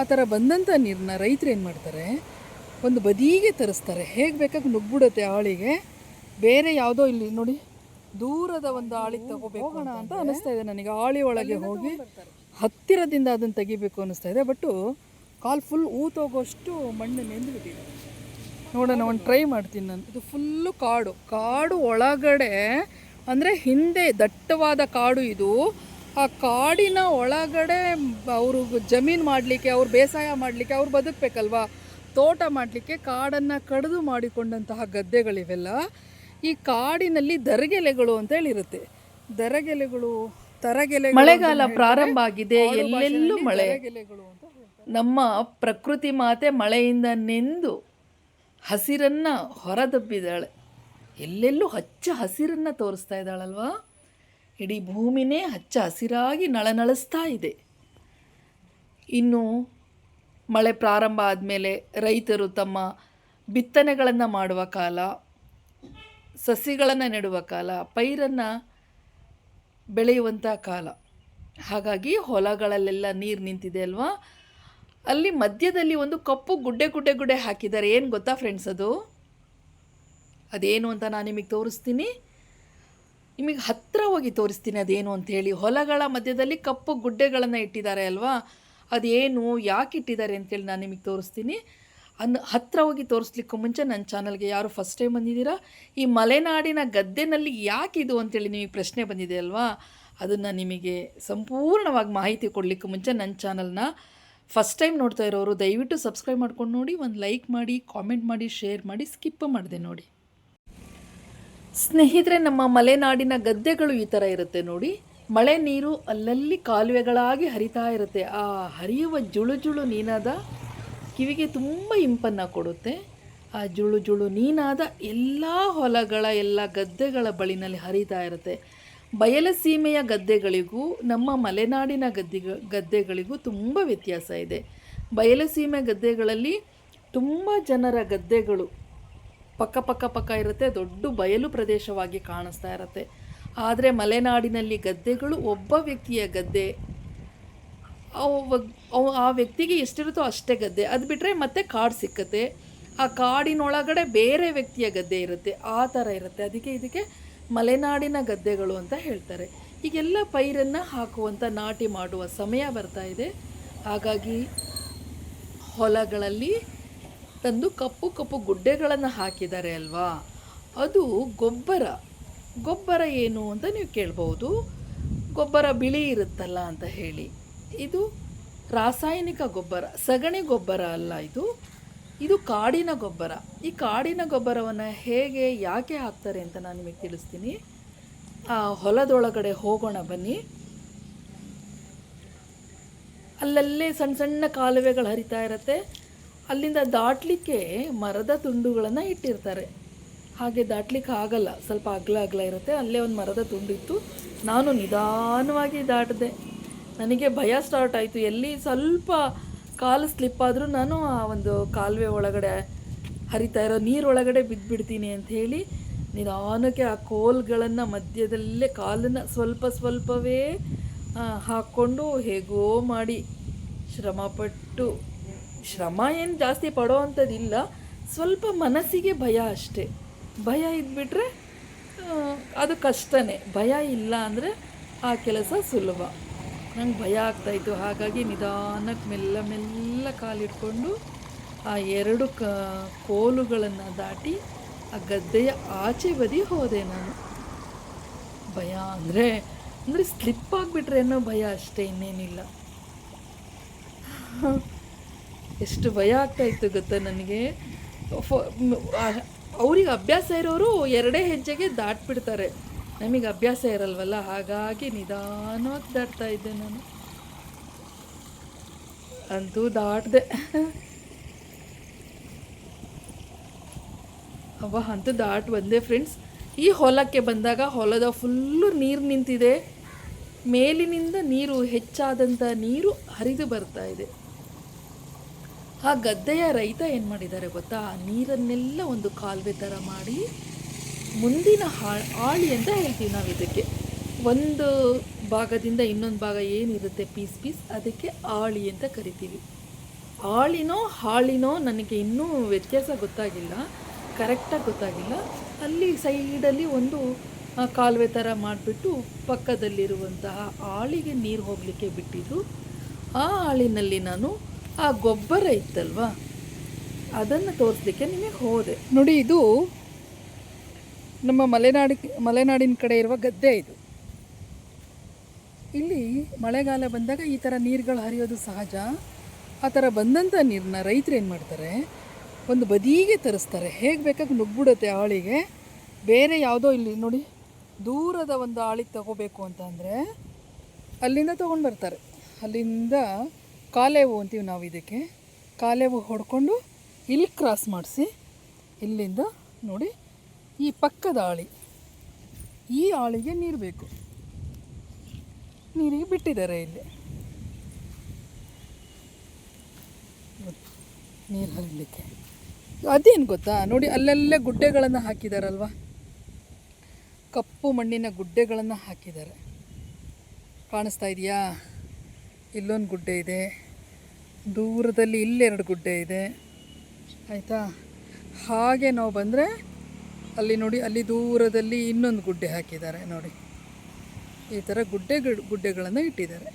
ಆ ಥರ ಬಂದಂಥ ನೀರನ್ನ ರೈತರು ಏನು ಮಾಡ್ತಾರೆ? ಒಂದು ಬದಿಗೆ ತರಿಸ್ತಾರೆ. ಹೇಗೆ ಬೇಕಾಗಿ ನುಗ್ಬಿಡುತ್ತೆ ಆಳಿಗೆ. ಬೇರೆ ಯಾವುದೋ ಇಲ್ಲಿ ನೋಡಿ ದೂರದ ಒಂದು ಆಳಿಗೆ ತಗೋಬೇಕು ಅಂತ ಅನಿಸ್ತಾ ಇದೆ ನನಗೆ. ಆಳಿ ಒಳಗೆ ಹೋಗಿ ಹತ್ತಿರದಿಂದ ಅದನ್ನು ತೆಗಿಬೇಕು ಅನಿಸ್ತಾ ಇದೆ. ಬಟ್ಟು ಕಾಲು ಫುಲ್ ಊತೋಗೋಷ್ಟು ಮಣ್ಣು ನೆಂದುಬಿಟ್ಟಿದೆ ನೋಡೋಣ ಒಂದು ಟ್ರೈ ಮಾಡ್ತೀನಿ ನಾನು. ಇದು ಫುಲ್ಲು ಕಾಡು. ಕಾಡು ಒಳಗಡೆ ಅಂದರೆ ಹಿಂದೆ ದಟ್ಟವಾದ ಕಾಡು ಇದು. ಆ ಕಾಡಿನ ಒಳಗಡೆ ಅವರು ಜಮೀನು ಮಾಡಲಿಕ್ಕೆ ಅವ್ರು ಬೇಸಾಯ ಮಾಡಲಿಕ್ಕೆ ಅವ್ರು ಬದುಕಬೇಕಲ್ವಾ? ತೋಟ ಮಾಡಲಿಕ್ಕೆ ಕಾಡನ್ನು ಕಡಿದು ಮಾಡಿಕೊಂಡಂತಹ ಗದ್ದೆಗಳಿವೆಲ್ಲ. ಈ ಕಾಡಿನಲ್ಲಿ ದರಗೆಲೆಗಳು ಅಂತ ಹೇಳಿರುತ್ತೆ. ದರಗೆಲೆಗಳು ತರಗೆಲೆ ಮಳೆಗಾಲ ಪ್ರಾರಂಭ ಆಗಿದೆ ಎಲ್ಲೆಲ್ಲೂ ಮಳೆ. ನಮ್ಮ ಪ್ರಕೃತಿ ಮಾತೆ ಮಳೆಯಿಂದ ನೆಂದು ಹಸಿರನ್ನು ಹೊರದಬ್ಬಿದ್ದಾಳೆ. ಎಲ್ಲೆಲ್ಲೂ ಹಚ್ಚ ಹಸಿರನ್ನು ತೋರಿಸ್ತಾ ಇದ್ದಾಳಲ್ವಾ? ಇಡೀ ಭೂಮಿನೇ ಹಚ್ಚ ಹಸಿರಾಗಿ ನಳನಳಿಸ್ತಾ ಇದೆ. ಇನ್ನು ಮಳೆ ಪ್ರಾರಂಭ ಆದಮೇಲೆ ರೈತರು ತಮ್ಮ ಬಿತ್ತನೆಗಳನ್ನು ಮಾಡುವ ಕಾಲ, ಸಸಿಗಳನ್ನು ನೆಡುವ ಕಾಲ, ಪೈರನ್ನು ಬೆಳೆಯುವಂಥ ಕಾಲ. ಹಾಗಾಗಿ ಹೊಲಗಳಲ್ಲೆಲ್ಲ ನೀರು ನಿಂತಿದೆ ಅಲ್ವಾ? ಅಲ್ಲಿ ಮಧ್ಯದಲ್ಲಿ ಒಂದು ಕಪ್ಪು ಗುಡ್ಡೆ ಗುಡ್ಡೆ ಗುಡ್ಡೆ ಹಾಕಿದ್ದಾರೆ. ಏನು ಗೊತ್ತಾ ಫ್ರೆಂಡ್ಸ್ ಅದು? ಅದೇನು ಅಂತ ನಾನು ನಿಮಗೆ ತೋರಿಸ್ತೀನಿ. ನಿಮಗೆ ಹತ್ತಿರ ಹೋಗಿ ತೋರಿಸ್ತೀನಿ ಅದೇನು ಅಂತೇಳಿ ಹೊಲಗಳ ಮಧ್ಯದಲ್ಲಿ ಕಪ್ಪು ಗುಡ್ಡೆಗಳನ್ನು ಇಟ್ಟಿದ್ದಾರೆ ಅಲ್ವಾ? ಅದೇನು, ಯಾಕೆ ಇಟ್ಟಿದ್ದಾರೆ ಅಂತೇಳಿ ನಾನು ನಿಮಗೆ ತೋರಿಸ್ತೀನಿ. ಅನ್ನು ಹತ್ತಿರ ಹೋಗಿ ತೋರಿಸ್ಲಿಕ್ಕೂ ಮುಂಚೆ ನನ್ನ ಚಾನಲ್ಗೆ ಯಾರು ಫಸ್ಟ್ ಟೈಮ್ ಬಂದಿದ್ದೀರಾ? ಈ ಮಲೆನಾಡಿನ ಗದ್ದೆನಲ್ಲಿ ಯಾಕೆ ಇದು ಅಂತೇಳಿ ನಿಮಗೆ ಪ್ರಶ್ನೆ ಬಂದಿದೆ ಅಲ್ವಾ? ಅದನ್ನು ನಿಮಗೆ ಸಂಪೂರ್ಣವಾಗಿ ಮಾಹಿತಿ ಕೊಡಲಿಕ್ಕೂ ಮುಂಚೆ ನನ್ನ ಚಾನಲ್ನ ಫಸ್ಟ್ ಟೈಮ್ ನೋಡ್ತಾ ಇರೋರು ದಯವಿಟ್ಟು ಸಬ್ಸ್ಕ್ರೈಬ್ ಮಾಡ್ಕೊಂಡು ನೋಡಿ, ಒಂದು ಲೈಕ್ ಮಾಡಿ ಕಾಮೆಂಟ್ ಮಾಡಿ ಶೇರ್ ಮಾಡಿ ಸ್ಕಿಪ್ ಮಾಡಿದೆ ನೋಡಿ. ಸ್ನೇಹಿತರೆ, ನಮ್ಮ ಮಲೆನಾಡಿನ ಗದ್ದೆಗಳು ಈ ಥರ ಇರುತ್ತೆ ನೋಡಿ. ಮಳೆ ನೀರು ಅಲ್ಲಲ್ಲಿ ಕಾಲುವೆಗಳಾಗಿ ಹರಿತಾ ಇರುತ್ತೆ. ಆ ಹರಿಯುವ ಜುಳು ಜುಳು ನೀನಾದ ಕಿವಿಗೆ ತುಂಬ ಇಂಪನ್ನು ಕೊಡುತ್ತೆ. ಆ ಜುಳು ಜುಳು ನೀನಾದ ಎಲ್ಲ ಹೊಲಗಳ, ಎಲ್ಲ ಗದ್ದೆಗಳ ಬಳಿನಲ್ಲಿ ಹರಿತಾ ಇರುತ್ತೆ. ಬಯಲಸೀಮೆಯ ಗದ್ದೆಗಳಿಗೂ, ನಮ್ಮ ಮಲೆನಾಡಿನ ಗದ್ದೆಗ, ಗದ್ದೆಗಳಿಗೂ ತುಂಬ ವ್ಯತ್ಯಾಸ ಇದೆ. ಬಯಲಸೀಮೆ ಗದ್ದೆಗಳಲ್ಲಿ ತುಂಬ ಜನರ ಗದ್ದೆಗಳು ಪಕ್ಕ ಪಕ್ಕ ಪಕ್ಕ ಇರುತ್ತೆ, ದೊಡ್ಡ ಬಯಲು ಪ್ರದೇಶವಾಗಿ ಕಾಣಿಸ್ತಾ ಇರುತ್ತೆ. ಆದರೆ ಮಲೆನಾಡಿನಲ್ಲಿ ಗದ್ದೆಗಳು, ಒಬ್ಬ ವ್ಯಕ್ತಿಯ ಗದ್ದೆ ಆ ವ್ಯಕ್ತಿಗೆ ಎಷ್ಟಿರುತ್ತೋ ಅಷ್ಟೇ ಗದ್ದೆ. ಅದು ಬಿಟ್ಟರೆ ಮತ್ತೆ ಕಾಡು ಸಿಕ್ಕತ್ತೆ. ಆ ಕಾಡಿನೊಳಗಡೆ ಬೇರೆ ವ್ಯಕ್ತಿಯ ಗದ್ದೆ ಇರುತ್ತೆ. ಆ ಥರ ಇರುತ್ತೆ. ಅದಕ್ಕೆ ಇದಕ್ಕೆ ಮಲೆನಾಡಿನ ಗದ್ದೆಗಳು ಅಂತ ಹೇಳ್ತಾರೆ. ಈಗೆಲ್ಲ ಪೈರನ್ನು ಹಾಕುವಂಥ ನಾಟಿ ಮಾಡುವ ಸಮಯ ಬರ್ತಾ ಇದೆ. ಹಾಗಾಗಿ ಹೊಲಗಳಲ್ಲಿ ತಂದು ಕಪ್ಪು ಕಪ್ಪು ಗುಡ್ಡೆಗಳನ್ನು ಹಾಕಿದ್ದಾರೆ ಅಲ್ವಾ? ಅದು ಗೊಬ್ಬರ. ಗೊಬ್ಬರ ಏನು ಅಂತ ನೀವು ಕೇಳ್ಬೋದು. ಗೊಬ್ಬರ ಬಿಳಿ ಇರುತ್ತಲ್ಲ ಅಂತ ಹೇಳಿ. ಇದು ರಾಸಾಯನಿಕ ಗೊಬ್ಬರ, ಸಗಣಿ ಗೊಬ್ಬರ ಅಲ್ಲ ಇದು. ಇದು ಕಾಡಿನ ಗೊಬ್ಬರ. ಈ ಕಾಡಿನ ಗೊಬ್ಬರವನ್ನು ಹೇಗೆ, ಯಾಕೆ ಹಾಕ್ತಾರೆ ಅಂತ ನಾನು ನಿಮಗೆ ತಿಳಿಸ್ತೀನಿ. ಹೊಲದೊಳಗಡೆ ಹೋಗೋಣ ಬನ್ನಿ. ಅಲ್ಲಲ್ಲೇ ಸಣ್ಣ ಸಣ್ಣ ಕಾಲುವೆಗಳು ಹರಿತಾ ಇರುತ್ತೆ. ಅಲ್ಲಿಂದ ದಾಟಲಿಕ್ಕೆ ಮರದ ತುಂಡುಗಳನ್ನು ಇಟ್ಟಿರ್ತಾರೆ. ಹಾಗೆ ದಾಟ್ಲಿಕ್ಕೆ ಆಗಲ್ಲ, ಸ್ವಲ್ಪ ಅಗಲ ಅಗಲ ಇರುತ್ತೆ, ಅಲ್ಲೇ ಒಂದು ಮರದ ತುಂಡಿತ್ತು. ನಾನು ನಿಧಾನವಾಗಿ ದಾಟಿದೆ. ನನಗೆ ಭಯ ಸ್ಟಾರ್ಟ್ ಆಯಿತು. ಎಲ್ಲಿ ಸ್ವಲ್ಪ ಕಾಲು ಸ್ಲಿಪ್ ಆದರೂ ನಾನು ಆ ಒಂದು ಕಾಲುವೆ ಒಳಗಡೆ, ಹರಿತಾ ಇರೋ ನೀರೊಳಗಡೆ ಬಿದ್ದುಬಿಡ್ತೀನಿ ಹೇಳಿ ನಿಧಾನಕ್ಕೆ ಆ ಕೋಲ್ಗಳನ್ನು ಮಧ್ಯದಲ್ಲೇ ಕಾಲನ್ನು ಸ್ವಲ್ಪ ಸ್ವಲ್ಪವೇ ಹಾಕ್ಕೊಂಡು ಹೇಗೋ ಮಾಡಿ ಶ್ರಮಪಟ್ಟು ಶ್ರಮ ಏನು ಜಾಸ್ತಿ ಪಡೋ ಅಂಥದ್ದಿಲ್ಲ ಸ್ವಲ್ಪ ಮನಸ್ಸಿಗೆ ಭಯ ಅಷ್ಟೇ. ಭಯ ಇದ್ಬಿಟ್ರೆ ಅದು ಕಷ್ಟನೇ. ಭಯ ಇಲ್ಲ ಅಂದರೆ ಆ ಕೆಲಸ ಸುಲಭ. ನಂಗೆ ಭಯ ಆಗ್ತಾಯಿತ್ತು ಹಾಗಾಗಿ ನಿಧಾನಕ್ಕೆ ಮೆಲ್ಲ ಮೆಲ್ಲ ಕಾಲಿಟ್ಕೊಂಡು ಆ ಎರಡು ಕ, ಕೋಲುಗಳನ್ನು ದಾಟಿ ಆ ಗದ್ದೆಯ ಆಚೆ ಬದಿ ಹೋದೆ ನಾನು. ಭಯ ಅಂದರೆ ಅಂದರೆ ಸ್ಲಿಪ್ ಆಗಿಬಿಟ್ರೆ ಅನ್ನೋ ಭಯ ಅಷ್ಟೇ ಇನ್ನೇನಿಲ್ಲ. ಎಷ್ಟು ಭಯ ಆಗ್ತಾ ಇತ್ತು ಗೊತ್ತಾ ನನಗೆ? ಅವ್ರಿಗೆ ಅಭ್ಯಾಸ ಇರೋರು ಎರಡೇ ಹೆಜ್ಜೆಗೆ ದಾಟ್ಬಿಡ್ತಾರೆ. ನಮಗೆ ಅಭ್ಯಾಸ ಇರಲ್ವಲ್ಲ? ಹಾಗಾಗಿ ನಿಧಾನವಾಗಿ ದಾಟ್ತಾ ಇದ್ದೆ ನಾನು. ಅಂತೂ ದಾಟಿದೆ. ಅವ ಅಂತೂ ದಾಟ್ ಬಂದೆ ಫ್ರೆಂಡ್ಸ್ ಈ ಹೊಲಕ್ಕೆ ಬಂದಾಗ ಹೊಲದ ಫುಲ್ಲು ನೀರು ನಿಂತಿದೆ. ಮೇಲಿನಿಂದ ನೀರು ಹೆಚ್ಚಾದಂಥ ನೀರು ಹರಿದು ಬರ್ತಾ ಇದೆ. ಆ ಗದ್ದೆಯ ರೈತ ಏನು ಮಾಡಿದ್ದಾರೆ ಗೊತ್ತಾ? ನೀರನ್ನೆಲ್ಲ ಒಂದು ಕಾಲುವೆ ಥರ ಮಾಡಿ ಮುಂದಿನ ಹಾಳು, ಆಳಿ ಅಂತ ಹೇಳ್ತೀವಿ ನಾವು ಇದಕ್ಕೆ. ಒಂದು ಭಾಗದಿಂದ ಇನ್ನೊಂದು ಭಾಗ ಏನಿರುತ್ತೆ? Piece piece. ಅದಕ್ಕೆ ಆಳಿ ಅಂತ ಕರಿತೀವಿ. ಆಳಿನೋ, ಹಾಳಿನೋ ನನಗೆ ಇನ್ನೂ ವ್ಯತ್ಯಾಸ ಗೊತ್ತಾಗಿಲ್ಲ. ಕರೆಕ್ಟಾಗಿ ಗೊತ್ತಾಗಿಲ್ಲ. ಅಲ್ಲಿ ಸೈಡಲ್ಲಿ ಒಂದು ಕಾಲುವೆ ಥರ ಮಾಡಿಬಿಟ್ಟು ಪಕ್ಕದಲ್ಲಿರುವಂತಹ ಆಳಿಗೆ ನೀರು ಹೋಗಲಿಕ್ಕೆ ಬಿಟ್ಟಿದ್ದು. ಆ ಆಳಿನಲ್ಲಿ ನಾನು ಆ ಗೊಬ್ಬರ ಇತ್ತಲ್ವಾ? ಅದನ್ನು ತೋರಿಸ್ಲಿಕ್ಕೆ ನಿಮಗೆ ಹೋದೆ. ನೋಡಿ, ಇದು ನಮ್ಮ ಮಲೆನಾಡಿ, ಮಲೆನಾಡಿನ ಕಡೆ ಇರುವ ಗದ್ದೆ ಇದು. ಇಲ್ಲಿ ಮಳೆಗಾಲ ಬಂದಾಗ ಈ ಥರ ನೀರುಗಳು ಹರಿಯೋದು ಸಹಜ. ಆ ಥರ ಬಂದಂಥ ನೀರನ್ನ ರೈತರು ಏನು ಮಾಡ್ತಾರೆ? ಒಂದು ಬದಿಗೆ ತರಿಸ್ತಾರೆ. ಹೇಗೆ ಬೇಕಾಗಿ ನುಗ್ಬಿಡುತ್ತೆ ಆಳಿಗೆ? ಬೇರೆ ಯಾವುದೋ ಇಲ್ಲಿ ನೋಡಿ, ದೂರದ ಒಂದು ಆಳಿಗೆ ತಗೋಬೇಕು ಅಂತ ಅಂದರೆ ಅಲ್ಲಿಂದ ತೊಗೊಂಡು ಬರ್ತಾರೆ. ಅಲ್ಲಿಂದ ಕಾಲೇವು ಅಂತೀವಿ ನಾವು ಇದಕ್ಕೆ. ಕಾಲೇವು ಹೊಡ್ಕೊಂಡು ಇಲ್ಲಿ ಕ್ರಾಸ್ ಮಾಡಿಸಿ, ಇಲ್ಲಿಂದ ನೋಡಿ ಈ ಪಕ್ಕದ ಆಳಿ. ಈ ಆಳಿಗೆ ನೀರು ಬೇಕು. ನೀರಿಗೆ ಬಿಟ್ಟಿದ್ದಾರೆ ಇಲ್ಲಿ. ನೀರು ಹರಿಲಿಕ್ಕೆ. ಅದೇನು ಗೊತ್ತಾ? ನೋಡಿ ಅಲ್ಲೆಲ್ಲ ಗುಡ್ಡೆಗಳನ್ನು ಹಾಕಿದಾರಲ್ವ? ಕಪ್ಪು ಮಣ್ಣಿನ ಗುಡ್ಡೆಗಳನ್ನು ಹಾಕಿದ್ದಾರೆ. ಕಾಣಿಸ್ತಾ ಇದೆಯಾ? ಇಲ್ಲೊಂದು ಗುಡ್ಡೆ ಇದೆ. ದೂರದಲ್ಲಿ ಇಲ್ಲೆರಡು ಗುಡ್ಡೆ ಇದೆ. ಆಯಿತಾ? ಹಾಗೆ ನಾವು ಬಂದರೆ ಅಲ್ಲಿ ನೋಡಿ, ಅಲ್ಲಿ ದೂರದಲ್ಲಿ ಇನ್ನೊಂದು ಗುಡ್ಡೆ ಹಾಕಿದ್ದಾರೆ ನೋಡಿ. ಈ ಥರ ಗುಡ್ಡೆ ಗುಡ್ಡೆಗಳನ್ನು ಇಟ್ಟಿದ್ದಾರೆ.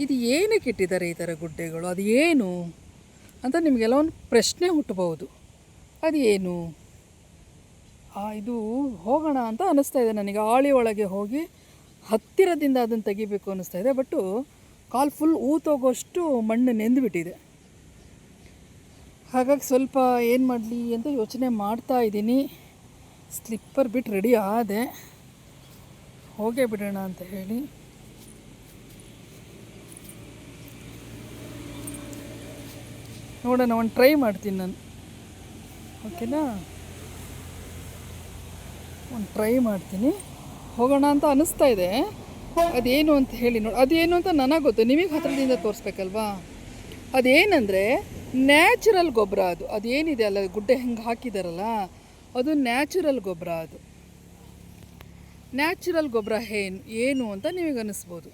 ಇದು ಏನಕ್ಕೆ ಇಟ್ಟಿದ್ದಾರೆ ಈ ಥರ ಗುಡ್ಡೆಗಳು? ಅದು ಏನು? ಅಂತ ನಿಮಗೆಲ್ಲ ಒಂದು ಪ್ರಶ್ನೆ ಹುಟ್ಟಬಹುದು. ಅದು ಏನು? ಇದು ಹೋಗೋಣ ಅಂತ ಅನ್ನಿಸ್ತಾ ಇದೆ ನನಗೆ. ಆಳಿ ಒಳಗೆ ಹೋಗಿ ಹತ್ತಿರದಿಂದ ಅದನ್ನು ತೆಗಿಬೇಕು ಅನ್ನಿಸ್ತಾ ಇದೆ. ಬಟ್ಟು ಕಾಲು ಫುಲ್ ಊತೋಗೋಷ್ಟು ಮಣ್ಣು ನೆಂದುಬಿಟ್ಟಿದೆ ಹಾಗಾಗಿ ಸ್ವಲ್ಪ ಏನು ಮಾಡಲಿ ಅಂತ ಯೋಚನೆ ಮಾಡ್ತಾ ಇದ್ದೀನಿ. ಸ್ಲಿಪ್ಪರ್ ಬಿಟ್ಟು ರೆಡಿ ಆದೆ. ಹೋಗೇ ಬಿಡೋಣ ಅಂತ ಹೇಳಿ. ನೋಡೋಣ, ಒಂದು ಟ್ರೈ ಮಾಡ್ತೀನಿ ನಾನು. ಓಕೆನಾ? ಒಂದು ಟ್ರೈ ಮಾಡ್ತೀನಿ. ಹೋಗೋಣ ಅಂತ ಅನ್ನಿಸ್ತಾ ಇದೆ. ಅದೇನು ಅಂತ ಹೇಳಿ ನೋಡಿ, ಅದೇನು ಅಂತ ನನಗೆ ಗೊತ್ತು, ನಿಮಗೆ ಹತ್ರದಿಂದ ತೋರಿಸ್ಬೇಕಲ್ವಾ? ಅದೇನಂದರೆ, ನ್ಯಾಚುರಲ್ ಗೊಬ್ಬರ ಅದು, ಅದೇನಿದೆ ಅಲ್ಲ, ಗುಡ್ಡೆ ಹೆಂಗೆ ಹಾಕಿದಾರಲ್ಲ, ಅದು ನ್ಯಾಚುರಲ್ ಗೊಬ್ಬರ ಅದು. ನ್ಯಾಚುರಲ್ ಗೊಬ್ಬರ ಏನು ಏನು ಅಂತ ನಿಮಗೆ ಅನ್ನಿಸ್ಬೋದು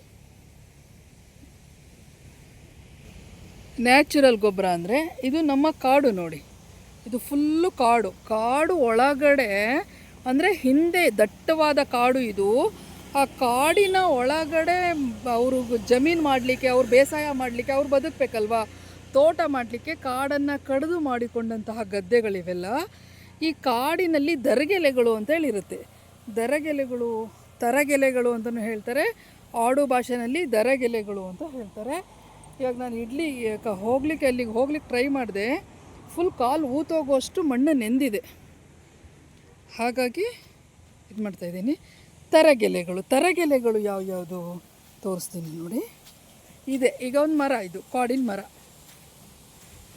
ನ್ಯಾಚುರಲ್ ಗೊಬ್ಬರ ಅಂದರೆ, ಇದು ನಮ್ಮ ಕಾಡು ನೋಡಿ. ಇದು ಫುಲ್ಲು ಕಾಡು. ಕಾಡು ಒಳಗಡೆ, ಅಂದರೆ ಹಿಂದೆ ದಟ್ಟವಾದ ಕಾಡು ಇದು ಆ ಕಾಡಿನ ಒಳಗಡೆ ಅವರು ಜಮೀನು ಮಾಡಲಿಕ್ಕೆ, ಅವ್ರು ಬೇಸಾಯ ಮಾಡಲಿಕ್ಕೆ, ಅವ್ರು ಬದುಕಬೇಕಲ್ವಾ? ತೋಟ ಮಾಡಲಿಕ್ಕೆ ಕಾಡನ್ನು ಕಡಿದು ಮಾಡಿಕೊಂಡಂತಹ ಗದ್ದೆಗಳಿವೆಲ್ಲ. ಈ ಕಾಡಿನಲ್ಲಿ ದರಗೆಲೆಗಳು ಅಂತೇಳಿರುತ್ತೆ ದರಗೆಲೆಗಳು, ತರಗೆಲೆಗಳು ಅಂತಲೂ ಹೇಳ್ತಾರೆ. ಆಡು ಭಾಷೆನಲ್ಲಿ ದರಗೆಲೆಗಳು ಅಂತ ಹೇಳ್ತಾರೆ. ಇವಾಗ ನಾನು ಇಡ್ಲಿ ಹೋಗ್ಲಿಕ್ಕೆ ಅಲ್ಲಿಗೆ, ಹೋಗ್ಲಿಕ್ಕೆ ಟ್ರೈ ಮಾಡಿದೆ. ಫುಲ್ ಕಾಲು ಊತೋಗೋಷ್ಟು ಮಣ್ಣು ನೆಂದಿದೆ. ಹಾಗಾಗಿ ಇದು ಮಾಡ್ತಾ ಇದ್ದೀನಿ. ತರಗೆಲೆಗಳು ತರಗೆಲೆಗಳು ಯಾವ್ಯಾವುದು ತೋರಿಸ್ತೀನಿ ನೋಡಿ. ಇದೆ, ಈಗ ಒಂದು ಮರ ಇದು, ಕಾಡಿನ ಮರ.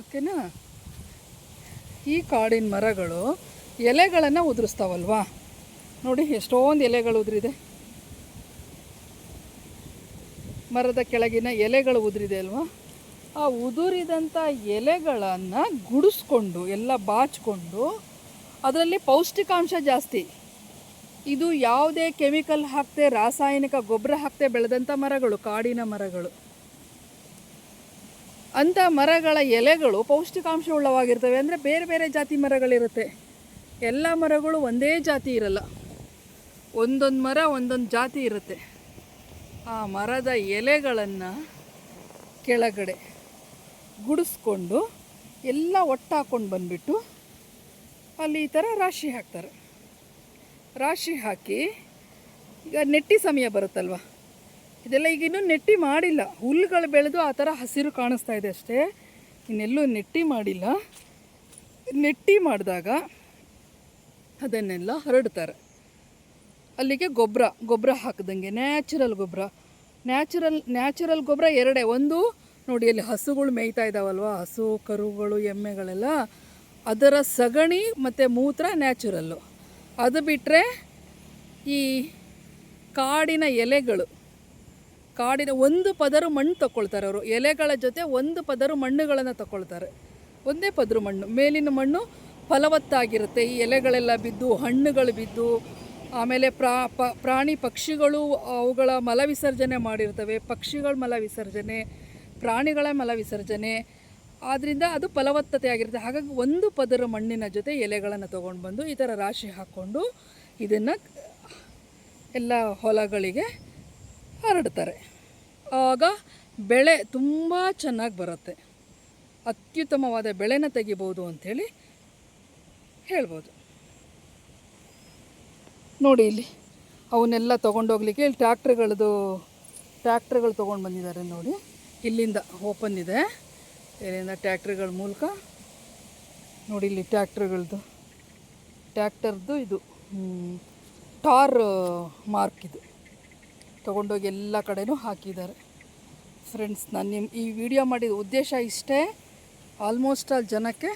ಓಕೆನಾ? ಈ ಕಾಡಿನ ಮರಗಳು ಎಲೆಗಳನ್ನು ಉದುರಿಸ್ತಾವಲ್ವಾ? ನೋಡಿ, ಎಷ್ಟೊಂದು ಎಲೆಗಳು ಉದುರಿದೆ. ಮರದ ಕೆಳಗಿನ ಎಲೆಗಳು ಉದುರಿದೆ ಅಲ್ವಾ? ಆ ಉದುರಿದಂಥ ಎಲೆಗಳನ್ನು ಗುಡಿಸ್ಕೊಂಡು, ಎಲ್ಲ ಬಾಚಿಕೊಂಡು, ಅದರಲ್ಲಿ ಪೌಷ್ಟಿಕಾಂಶ ಜಾಸ್ತಿ. ಇದು ಯಾವುದೇ ಕೆಮಿಕಲ್ ಹಾಕದೆ ರಾಸಾಯನಿಕ ಗೊಬ್ಬರ ಹಾಕದೆ ಬೆಳೆದಂಥ ಮರಗಳು, ಕಾಡಿನ ಮರಗಳು. ಅಂಥ ಮರಗಳ ಎಲೆಗಳು ಪೌಷ್ಟಿಕಾಂಶವುಳ್ಳವಾಗಿರ್ತವೆ ಅಂದರೆ ಬೇರೆ ಬೇರೆ ಜಾತಿ ಮರಗಳಿರುತ್ತೆ. ಎಲ್ಲ ಮರಗಳು ಒಂದೇ ಜಾತಿ ಇರಲ್ಲ. ಒಂದೊಂದು ಮರ, ಒಂದೊಂದು ಜಾತಿ ಇರುತ್ತೆ. ಆ ಮರದ ಎಲೆಗಳನ್ನು ಕೆಳಗಡೆ ಗುಡಿಸ್ಕೊಂಡು ಎಲ್ಲ ಒಟ್ಟಾಕೊಂಡು ಬಂದುಬಿಟ್ಟು ಅಲ್ಲಿ ಈ ಥರ ರಾಶಿ ಹಾಕ್ತಾರೆ. ರಾಶಿ ಹಾಕಿ, ಈಗ ನೆಟ್ಟಿ ಸಮಯ ಬರುತ್ತಲ್ವ? ಇದೆಲ್ಲ ಈಗ ಇನ್ನೂ ನೆಟ್ಟಿ ಮಾಡಿಲ್ಲ. ಹುಲ್ಲುಗಳು ಬೆಳೆದು ಆ ಥರ ಹಸಿರು ಕಾಣಿಸ್ತಾ ಇದೆ ಅಷ್ಟೇ. ಇನ್ನೆಲ್ಲೂ ನೆಟ್ಟಿ ಮಾಡಿಲ್ಲ. ನೆಟ್ಟಿ ಮಾಡಿದಾಗ ಅದನ್ನೆಲ್ಲ ಹರಡ್ತಾರೆ. ಅಲ್ಲಿಗೆ ಗೊಬ್ಬರ ಗೊಬ್ಬರ ಹಾಕಿದಂಗೆ ನ್ಯಾಚುರಲ್ ಗೊಬ್ಬರ ನ್ಯಾಚುರಲ್ ನ್ಯಾಚುರಲ್ ಗೊಬ್ಬರ ಎರಡೇ. ಒಂದು, ನೋಡಿ ಅಲ್ಲಿ ಹಸುಗಳು ಮೇಯ್ತಾ ಇದ್ದಾವಲ್ವ? ಹಸು, ಕರುಗಳು, ಎಮ್ಮೆಗಳೆಲ್ಲ ಅದರ ಸಗಣಿ ಮತ್ತು ಮೂತ್ರ ನ್ಯಾಚುರಲ್ಲು. ಅದು ಬಿಟ್ಟರೆ ಈ ಕಾಡಿನ ಎಲೆಗಳು, ಕಾಡಿನ ಒಂದು ಪದರು ಮಣ್ಣು ತಗೊಳ್ತಾರೆ ಅವರು. ಎಲೆಗಳ ಜೊತೆ ಒಂದು ಪದರು ಮಣ್ಣುಗಳನ್ನು ತಗೊಳ್ತಾರೆ ಒಂದೇ ಪದರು ಮಣ್ಣು, ಮೇಲಿನ ಮಣ್ಣು ಫಲವತ್ತಾಗಿರುತ್ತೆ. ಈ ಎಲೆಗಳೆಲ್ಲ ಬಿದ್ದು, ಹಣ್ಣುಗಳು ಬಿದ್ದು, ಆಮೇಲೆ ಪ್ರಾ ಪ್ರಾಣಿ ಪಕ್ಷಿಗಳು ಅವುಗಳ ಮಲ ವಿಸರ್ಜನೆ ಮಾಡಿರ್ತವೆ. ಪಕ್ಷಿಗಳ ಮಲ ವಿಸರ್ಜನೆ ಪ್ರಾಣಿಗಳ ಮಲ ವಿಸರ್ಜನೆ ಆದ್ದರಿಂದ ಅದು ಫಲವತ್ತತೆ ಆಗಿರುತ್ತೆ. ಹಾಗಾಗಿ ಒಂದು ಪದರ ಮಣ್ಣಿನ ಜೊತೆ ಎಲೆಗಳನ್ನು ತೊಗೊಂಡು ಬಂದು ಈ ಥರ ರಾಶಿ ಹಾಕ್ಕೊಂಡು ಇದನ್ನು ಎಲ್ಲ ಹೊಲಗಳಿಗೆ ಹರಡ್ತಾರೆ. ಆಗ ಬೆಳೆ ತುಂಬ ಚೆನ್ನಾಗಿ ಬರುತ್ತೆ. ಅತ್ಯುತ್ತಮವಾದ ಬೆಳೆನ ತೆಗಿಬೋದು ಅಂಥೇಳಿ ಹೇಳ್ಬೋದು. ನೋಡಿ ಇಲ್ಲಿ ಅವನ್ನೆಲ್ಲ ತೊಗೊಂಡೋಗ್ಲಿಕ್ಕೆ ಇಲ್ಲಿ ಟ್ರ್ಯಾಕ್ಟ್ರ್ಗಳದು, ಟ್ರ್ಯಾಕ್ಟ್ರ್ಗಳು ತೊಗೊಂಡು ಬಂದಿದ್ದಾರೆ ನೋಡಿ. ಇಲ್ಲಿಂದ ಓಪನ್ ಇದೆ. ಇಲ್ಲಿಂದ ಟ್ಯಾಕ್ಟ್ರಿಗಳ ಮೂಲಕ. ನೋಡಿ ಇಲ್ಲಿ ಟ್ಯಾಕ್ಟ್ರಿಗಳದ್ದು ಟ್ಯಾಕ್ಟರ್ದು ಇದು ಟಾರ್ ಮಾರ್ಕ್ ಇದು. ತೊಗೊಂಡೋಗಿ ಎಲ್ಲ ಕಡೆನೂ ಹಾಕಿದ್ದಾರೆ. ಫ್ರೆಂಡ್ಸ್, ನಾನು ನಿಮ್ಮ ಈ ವಿಡಿಯೋ ಮಾಡಿದ ಉದ್ದೇಶ ಇಷ್ಟೇ. ಆಲ್ಮೋಸ್ಟ್ ಆಲ್ ಜನಕ್ಕೆ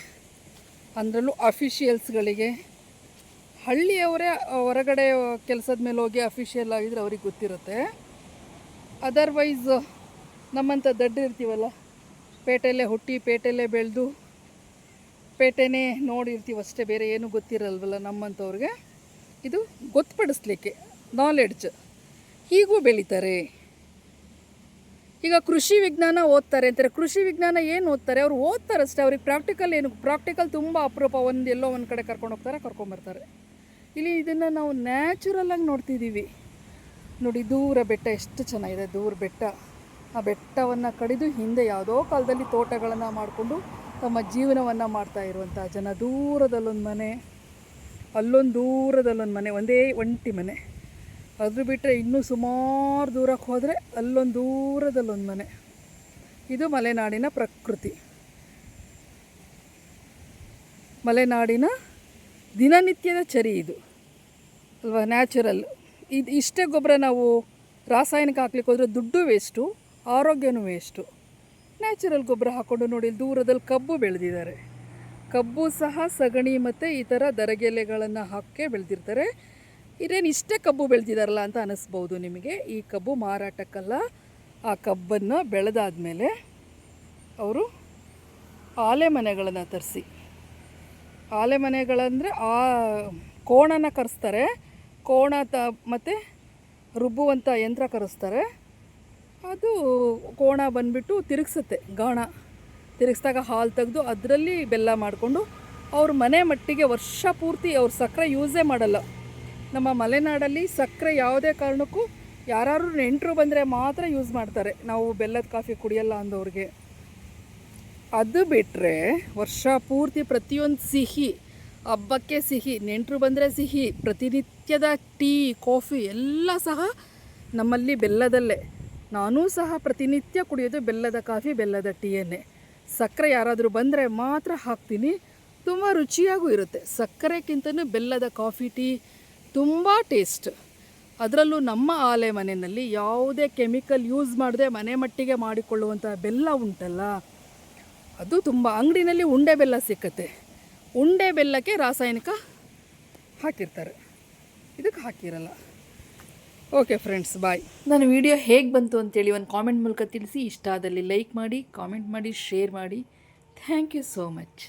ಅದರಲ್ಲೂ ಅಫಿಷಿಯಲ್ಸ್ಗಳಿಗೆ. ಹಳ್ಳಿಯವರೇ ಹೊರಗಡೆ ಕೆಲಸದ ಮೇಲೆ ಹೋಗಿ ಅಫಿಷಿಯಲ್ ಆಗಿದ್ರೆ ಅವ್ರಿಗೆ ಗೊತ್ತಿರುತ್ತೆ. ಅದರ್ವೈಸ್ ನಮ್ಮಂಥ ದಡ್ಡ ಇರ್ತೀವಲ್ಲ ಪೇಟೆಯಲ್ಲೇ ಹುಟ್ಟಿ ಪೇಟೆಯಲ್ಲೇ ಬೆಳೆದು ಪೇಟೆನೇ ನೋಡಿರ್ತೀವಿ ಅಷ್ಟೇ, ಬೇರೆ ಏನೂ ಗೊತ್ತಿರಲ್ವಲ್ಲ ನಮ್ಮಂಥವ್ರಿಗೆ. ಇದು ಗೊತ್ತುಪಡಿಸ್ಲಿಕ್ಕೆ ನಾಲೆಡ್ಜ್ ಹೀಗೂ ಬೆಳೀತಾರೆ. ಈಗ ಕೃಷಿ ವಿಜ್ಞಾನ ಓದ್ತಾರೆ ಅಂತಾರೆ. ಕೃಷಿ ವಿಜ್ಞಾನ ಏನು ಓದ್ತಾರೆ? ಅವ್ರು ಓದ್ತಾರೆ ಅಷ್ಟೇ. ಅವ್ರಿಗೆ ಪ್ರಾಕ್ಟಿಕಲ್ ಏನು ಪ್ರಾಕ್ಟಿಕಲ್ ತುಂಬ ಅಪರೂಪ. ಒಂದು ಎಲ್ಲೋ ಒಂದು ಕಡೆ ಕರ್ಕೊಂಡು ಹೋಗ್ತಾರೆ ಕರ್ಕೊಂಬರ್ತಾರೆ ಇಲ್ಲಿ ಇದನ್ನು ನಾವು ನ್ಯಾಚುರಲಾಗಿ ನೋಡ್ತಿದ್ದೀವಿ. ನೋಡಿ, ದೂರ ಬೆಟ್ಟ, ಎಷ್ಟು ಚೆನ್ನಾಗಿದೆ ದೂರ ಬೆಟ್ಟ. ಆ ಬೆಟ್ಟವನ್ನು ಕಡಿದು ಹಿಂದೆ ಯಾವುದೋ ಕಾಲದಲ್ಲಿ ತೋಟಗಳನ್ನು ಮಾಡಿಕೊಂಡು ತಮ್ಮ ಜೀವನವನ್ನು ಮಾಡ್ತಾ ಇರುವಂಥ ಜನ. ದೂರದಲ್ಲೊಂದು ಮನೆ, ಅಲ್ಲೊಂದು ದೂರದಲ್ಲೊಂದು ಮನೆ, ಒಂದೇ ಒಂಟಿ ಮನೆ. ಅದ್ರ ಬಿಟ್ಟರೆ ಇನ್ನೂ ಸುಮಾರು ದೂರಕ್ಕೆ ಹೋದರೆ ಅಲ್ಲೊಂದು ದೂರದಲ್ಲೊಂದು ಮನೆ. ಇದು ಮಲೆನಾಡಿನ ಪ್ರಕೃತಿ. ಮಲೆನಾಡಿನ ದಿನನಿತ್ಯದ ಚರಿ ಇದು. ಅಲ್ವಾ? ನ್ಯಾಚುರಲ್. ಇದು ಇಷ್ಟೇ ಗೊಬ್ಬರ ನಾವು ರಾಸಾಯನಿಕ ಹಾಕ್ಲಿಕ್ಕೆ ಹೋದರೆ ದುಡ್ಡು ವೇಸ್ಟು. ಆರೋಗ್ಯನೂ ವೇಸ್ಟು. ನ್ಯಾಚುರಲ್ ಗೊಬ್ಬರ ಹಾಕ್ಕೊಂಡು ನೋಡಿ, ದೂರದಲ್ಲಿ ಕಬ್ಬು ಬೆಳೆದಿದ್ದಾರೆ. ಕಬ್ಬು ಸಹ ಸಗಣಿ ಮತ್ತು ಈ ಥರ ದರಗೆಲೆಗಳನ್ನು ಹಾಕೇ ಬೆಳೆದಿರ್ತಾರೆ. ಇದೇನು ಇಷ್ಟೇ ಕಬ್ಬು ಬೆಳೆದಿದಾರಲ್ಲ ಅಂತ ಅನ್ನಿಸ್ಬೋದು ನಿಮಗೆ. ಈ ಕಬ್ಬು ಮಾರಾಟಕ್ಕಲ್ಲ, ಆ ಕಬ್ಬನ್ನು ಬೆಳೆದಾದ್ಮೇಲೆ ಅವರು ಆಲೆ ಮನೆಗಳನ್ನು ತರಿಸಿ. ಆಲೆ ಮನೆಗಳಂದರೆ ಆ ಕೋಣನ ಕರೆಸ್ತಾರೆ. ಕೋಣ ತ ಮತ್ತು ರುಬ್ಬುವಂಥ ಯಂತ್ರ ಕರೆಸ್ತಾರೆ. ಅದು ಕೋಣ ಬಂದುಬಿಟ್ಟು ತಿರುಗಿಸುತ್ತೆ, ಗಾಣ. ತಿರುಗಿಸಿದಾಗ ಹಾಲು ತೆಗೆದು ಅದರಲ್ಲಿ ಬೆಲ್ಲ ಮಾಡಿಕೊಂಡು ಅವ್ರ ಮನೆ ಮಟ್ಟಿಗೆ ವರ್ಷ ಪೂರ್ತಿ ಅವ್ರು ಸಕ್ಕರೆ ಯೂಸೇ ಮಾಡಲ್ಲ. ನಮ್ಮ ಮಲೆನಾಡಲ್ಲಿ ಸಕ್ಕರೆ ಯಾವುದೇ ಕಾರಣಕ್ಕೂ ಯಾರು ನೆಂಟರು ಬಂದರೆ ಮಾತ್ರ ಯೂಸ್ ಮಾಡ್ತಾರೆ. ನಾವು ಬೆಲ್ಲದ ಕಾಫಿ ಕುಡಿಯಲ್ಲ ಅಂದವ್ರಿಗೆ. ಅದು ಬಿಟ್ಟರೆ ವರ್ಷ ಪೂರ್ತಿ ಪ್ರತಿಯೊಂದು ಸಿಹಿ, ಹಬ್ಬಕ್ಕೆ ಸಿಹಿ, ನೆಂಟರು ಬಂದರೆ ಸಿಹಿ, ಪ್ರತಿನಿತ್ಯದ ಟೀ, ಕಾಫಿ ಎಲ್ಲ ಸಹ ನಮ್ಮಲ್ಲಿ ಬೆಲ್ಲದಲ್ಲೇ. ನಾನೂ ಸಹ ಪ್ರತಿನಿತ್ಯ ಕುಡಿಯೋದು ಬೆಲ್ಲದ ಕಾಫಿ, ಬೆಲ್ಲದ ಟೀಯನ್ನೇ. ಸಕ್ಕರೆ ಯಾರಾದರೂ ಬಂದರೆ ಮಾತ್ರ ಹಾಕ್ತೀನಿ. ತುಂಬ ರುಚಿಯಾಗೂ ಇರುತ್ತೆ. ಸಕ್ಕರೆಗಿಂತಲೂ ಬೆಲ್ಲದ ಕಾಫಿ, ಟೀ ತುಂಬ ಟೇಸ್ಟ್. ಅದರಲ್ಲೂ ನಮ್ಮ ಆಲೆ ಮನೆಯಲ್ಲಿ ಯಾವುದೇ ಕೆಮಿಕಲ್ ಯೂಸ್ ಮಾಡದೆ ಮನೆ ಮಟ್ಟಿಗೆ ಮಾಡಿಕೊಳ್ಳುವಂಥ ಬೆಲ್ಲ ಉಂಟಲ್ಲ, ಅದು ತುಂಬ ಅಂಗಡಿನಲ್ಲಿ ಉಂಡೆ ಬೆಲ್ಲ ಸಿಕ್ಕತ್ತೆ. ಉಂಡೆ ಬೆಲ್ಲಕ್ಕೆ ರಾಸಾಯನಿಕ ಹಾಕಿರ್ತಾರೆ. ಇದಕ್ಕೆ ಹಾಕಿರಲ್ಲ. ಓಕೆ ಫ್ರೆಂಡ್ಸ್ ಬಾಯ್ ನನ್ನ ವಿಡಿಯೋ ಹೇಗೆ ಬಂತು ಅಂತೇಳಿ ಒಂದು ಕಾಮೆಂಟ್ ಮೂಲಕ ತಿಳಿಸಿ. ಇಷ್ಟ ಆದಲ್ಲಿ ಲೈಕ್ ಮಾಡಿ ಕಾಮೆಂಟ್ ಮಾಡಿ ಶೇರ್ ಮಾಡಿ. Thank you so much